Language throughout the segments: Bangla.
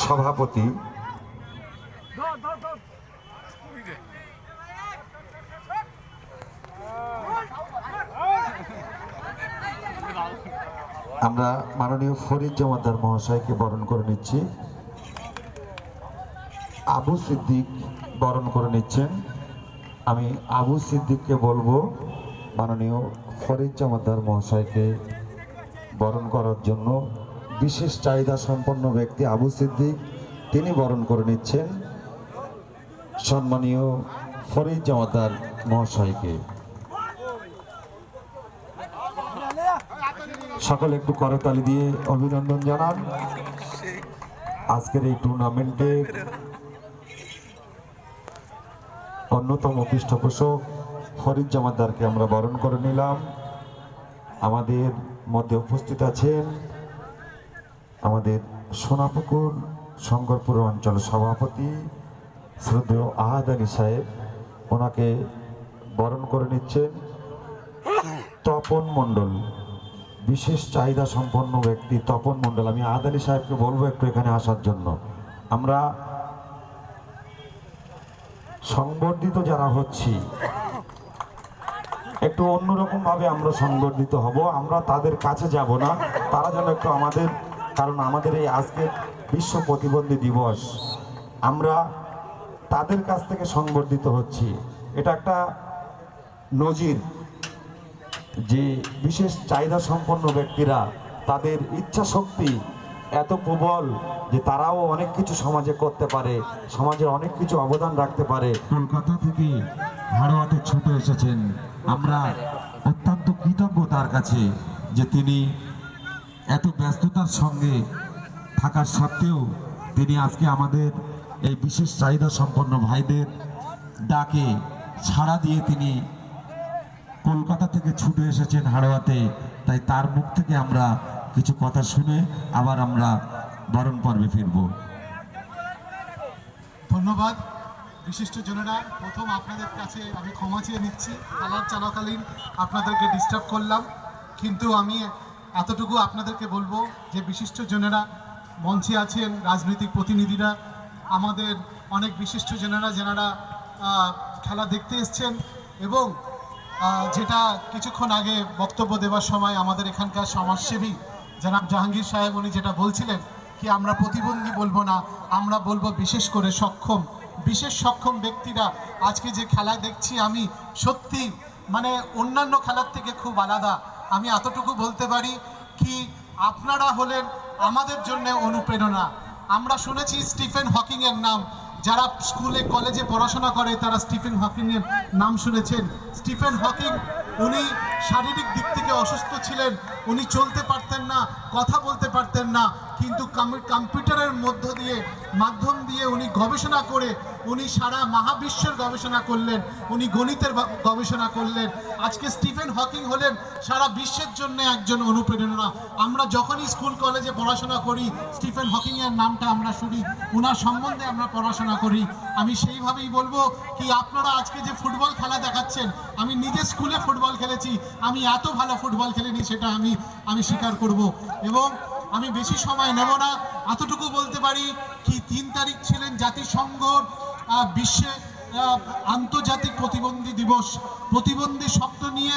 সভাপতি আমরা মাননীয় ফরিদ জমাদার মহাশয়কে বরণ করে নিচ্ছি। আবু সিদ্দিক বরণ করে নিচ্ছেন। আমি আবু সিদ্দিককে বলব, মাননীয় ফরিদ জমাদার মহাশয়কে বরণ করার জন্য বিশেষ চাহিদা সম্পন্ন ব্যক্তি আবু সিদ্দিক, তিনি বরণ করে নিচ্ছেন সম্মানীয় ফরিদ জমাদার মহাশয়কে। সকলে একটু করতালি দিয়ে অভিনন্দন জানান। আজকের এই টুর্নামেন্টের অন্যতম পৃষ্ঠপোষক ফরিদ জামাতদারকে আমরা বরণ করে নিলাম। আমাদের মধ্যে উপস্থিত আছেন আমাদের সোনাপুকুর শঙ্করপুর অঞ্চল সভাপতি শ্রদ্ধেয় আহাদ আলী সাহেব, ওনাকে বরণ করে নিচ্ছেন তপন মণ্ডল। বিশেষ চাহিদা সম্পন্ন ব্যক্তি তপন মণ্ডল। আমি আহাদ আলী সাহেবকে বলব একটু এখানে আসার জন্য। আমরা সংবর্ধিত যারা হচ্ছি, একটু অন্যরকম ভাবে আমরা সংবর্ধিত হব। আমরা তাদের কাছে যাব না। তারা যেন একটু আমাদের কারণ আমাদের এই আজকের বিশ্ব প্রতিবন্ধী দিবস, আমরা তাদের কাছ থেকে সংবর্ধিত হচ্ছি। এটা একটা নজির যে বিশেষ চাহিদা সম্পন্ন ব্যক্তিরা তাদের ইচ্ছা শক্তি এত প্রবল যে তারাও অনেক কিছু সমাজে করতে পারে, সমাজে অনেক কিছু অবদান রাখতে পারে। কলকাতা থেকে হাড়োয়াতে ছুটে এসেছেন। আমরা অত্যন্ত কৃতজ্ঞ তার কাছে যে তিনি এত ব্যস্ততার সঙ্গে থাকার সত্ত্বেও তিনি আজকে আমাদের এই বিশেষ চাহিদা সম্পন্ন ভাইদের ডাকে সাড়া দিয়ে তিনি কলকাতা থেকে ছুটে এসেছেন হাড়োয়াতে তাই তার মুখ থেকে আমরা কিছু কথা শুনে আবার আমরা বরণ পর্বে ফিরব। ধন্যবাদ, বিশিষ্ট জনেরা। প্রথম আপনাদের কাছে আমি ক্ষমা চেয়ে নিচ্ছি। খেলার চলাকালীন আপনাদেরকে ডিস্টার্ব করলাম। কিন্তু আমি এতটুকু আপনাদেরকে বলব যে বিশিষ্ট জনেরা মঞ্চে আছেন, রাজনৈতিক প্রতিনিধিরা, আমাদের অনেক বিশিষ্ট জনেরা যেনারা খেলা দেখতে এসছেন এবং যেটা কিছুক্ষণ আগে বক্তব্য দেওয়ার সময় আমাদের এখানকার সমাজসেবী জনাব জাহাঙ্গীর সাহেব, উনি যেটা বলছিলেন কি, আমরা প্রতিবন্ধী বলব না, আমরা বলব বিশেষ করে সক্ষম। বিশেষ সক্ষম ব্যক্তিরা আজকে যে খেলা দেখছি আমি সত্যি মানে অন্যান্য খেলার থেকে খুব আলাদা। আমি এতটুকু বলতে পারি কি আপনারা হলেন আমাদের জন্য অনুপ্রেরণা। আমরা শুনেছি স্টিফেন হকিং এর নাম। যারা স্কুলে, কলেজে পড়াশোনা করে, তারা স্টিফেন হকিং এর নাম শুনেছেন। স্টিফেন হকিং, উনি শারীরিক দিক থেকে অসুস্থ ছিলেন। উনি চলতে পারতেন না, কথা বলতে পারতেন না। কিন্তু কম্পিউটারের মধ্য দিয়ে, মাধ্যম দিয়ে উনি গবেষণা করে উনি সারা মহাবিশ্বের গবেষণা করলেন, উনি গণিতের গবেষণা করলেন। আজকে স্টিফেন হকিং হলেন সারা বিশ্বের জন্য একজন অনুপ্রেরণা। আমরা যখনই স্কুল, কলেজে পড়াশোনা করি, স্টিফেন হকিং এর নামটা আমরা শুনি ওনার সম্বন্ধে আমরা পড়াশোনা করি। আমি সেইভাবেই বলব কি, আপনারা আজকে যে ফুটবল খেলা দেখাচ্ছেন, আমি নিজে স্কুলে ফুটবল খেলেছি, আমি এত ভালো ফুটবল খেলিনি সেটা আমি আমি স্বীকার করব। এবং আমি বেশি সময় নেব না, এতটুকু বলতে পারি কি, তিন তারিখ ছিলেন জাতিসংঘ বিশ্বে আন্তর্জাতিক প্রতিবন্ধী দিবস। প্রতিবন্ধী শব্দ নিয়ে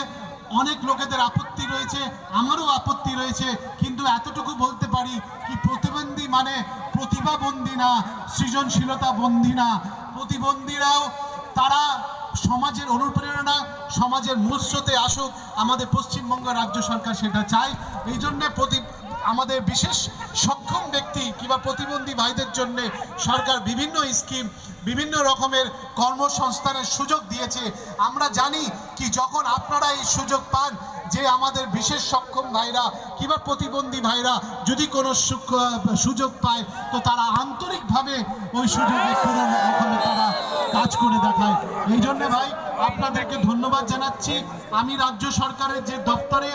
অনেক লোকেদের আপত্তি রয়েছে, আমারও আপত্তি রয়েছে, কিন্তু এতটুকু বলতে পারি কি প্রতিবন্ধী মানে প্রতিভাবন্দী না, সৃজনশীলতা বন্দী না। প্রতিবন্ধীরাও তারা সমাজের অনুপ্রেরণা, সমাজের মূলস্রোতে আসুক, আমাদের পশ্চিমবঙ্গ রাজ্য সরকার সেটা চায়। এই জন্যে প্রতি আমাদের বিশেষ সক্ষম ব্যক্তি কিংবা প্রতিবন্ধী ভাইদের জন্য সরকার বিভিন্ন স্কিম বিভিন্ন রকমের কর্মসংস্থানের সুযোগ দিয়েছে। আমরা জানি কি যখন আপনারা এই সুযোগ পান যে আমাদের বিশেষ সক্ষম ভাইরা কিংবা প্রতিবন্ধী ভাইরা যদি কোনো সুযোগ পায়, তো তারা আন্তরিকভাবে ওই সুযোগে কোনো তারা কাজ করে দেখায়। এই জন্যে ভাই, আপনাদেরকে ধন্যবাদ জানাচ্ছি। আমি রাজ্য সরকারের যে দপ্তরে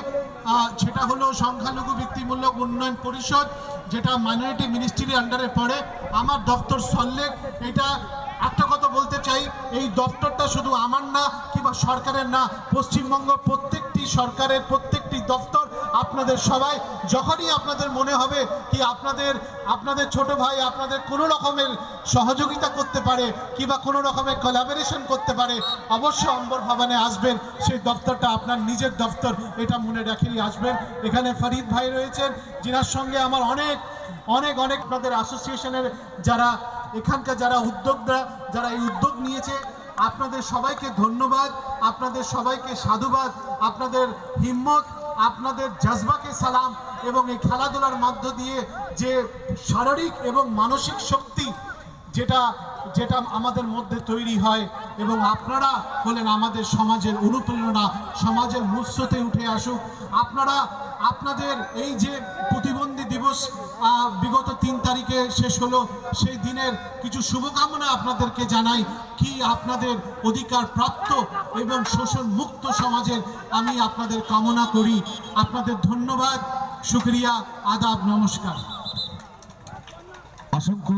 সেটা হলো সংখ্যালঘু ভিত্তিমূলক উন্নয়ন পরিষদ। যেটা মাইনরিটি মিনিস্ট্রির আন্ডারে পড়ে। আমার দপ্তর সল্লেক, এটা একটা কথা বলতে চাই, এই দপ্তরটা শুধু আমার না, কিংবা সরকারের না, পশ্চিমবঙ্গ প্রত্যেকটি সরকারের প্রত্যেকটি দপ্তর আপনাদের সবাই, যখনই আপনাদের মনে হবে কি আপনাদের আপনাদের ছোট ভাই আপনাদের কোনো রকমের সহযোগিতা করতে পারে কিংবা কোনো রকমের কোলাবোরেশন করতে পারে, অবশ্যই অম্বর ভবনে আসবেন। সেই দপ্তরটা আপনার নিজের দপ্তর, এটা মনে রাখেই আসবেন। এখানে ফরিদ ভাই রয়েছেন, যিনার সঙ্গে আমার অনেক অনেক অনেক আপনাদের অ্যাসোসিয়েশনের যারা, এখানকার যারা উদ্যোক্তা, যারা এই উদ্যোগ নিয়েছে, আপনাদের সবাইকে ধন্যবাদ, আপনাদের সবাইকে সাধুবাদ, আপনাদের হিম্মত আপনাদের জজবাকে সালাম এবং এই খেলাধুলার মধ্য দিয়ে যে শারীরিক এবং মানসিক শক্তি যেটা যেটা আমাদের মধ্যে তৈরি হয় এবং আপনারা হলেন আমাদের সমাজের অনুপ্রেরণা, সমাজের মূর্ষতে উঠে আসুক। আপনারা, আপনাদের এই যে প্রতিবন্ধী দিবস বিগত তিন তারিখে শেষ হলো। সেই দিনের কিছু শুভকামনা আপনাদেরকে জানাই কি আপনাদের অধিকার প্রাপ্ত এবং শোষণ মুক্ত সমাজের আমি আপনাদের কামনা করি। আপনাদের ধন্যবাদ। শুক্রিয়া, আদাব, নমস্কার। অসংখ্য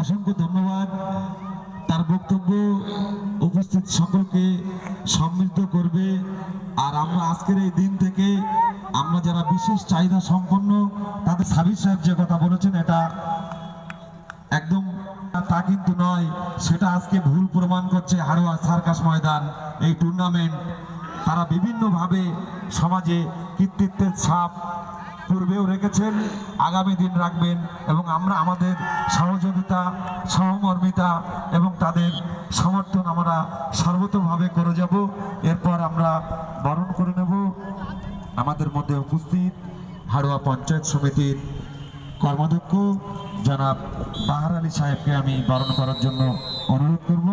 অসংখ্য ধন্যবাদ। তার বক্তব্য উপস্থিত সকলকে সমৃদ্ধ করবে। আর আমরা আজকের এই দিন থেকে আমরা যারা বিশেষ চাহিদা সম্পন্ন, তাদের সাবির সাহেব যে কথা বলেছেন, এটা একদম তা কিন্তু নয়, সেটা আজকে ভুল প্রমাণ করছে হাড়োয়া সার্কাস ময়দান, এই টুর্নামেন্ট তারা বিভিন্নভাবে সমাজে কৃতিত্বের ছাপ পূর্বেও রেখেছেন, আগামী দিন রাখবেন এবং আমরা আমাদের সহযোগিতা, সহমর্মিতা এবং তাদের সমর্থন আমরা সর্বতভাবে করে যাব। এরপর আমরা বরণ করে নেব। আমাদের মধ্যে উপস্থিত হাড়োয়া পঞ্চায়েত সমিতির কর্মাধ্যক্ষ জনাব বাহার আলী সাহেবকে আমি বরণ করার জন্য অনুরোধ করব।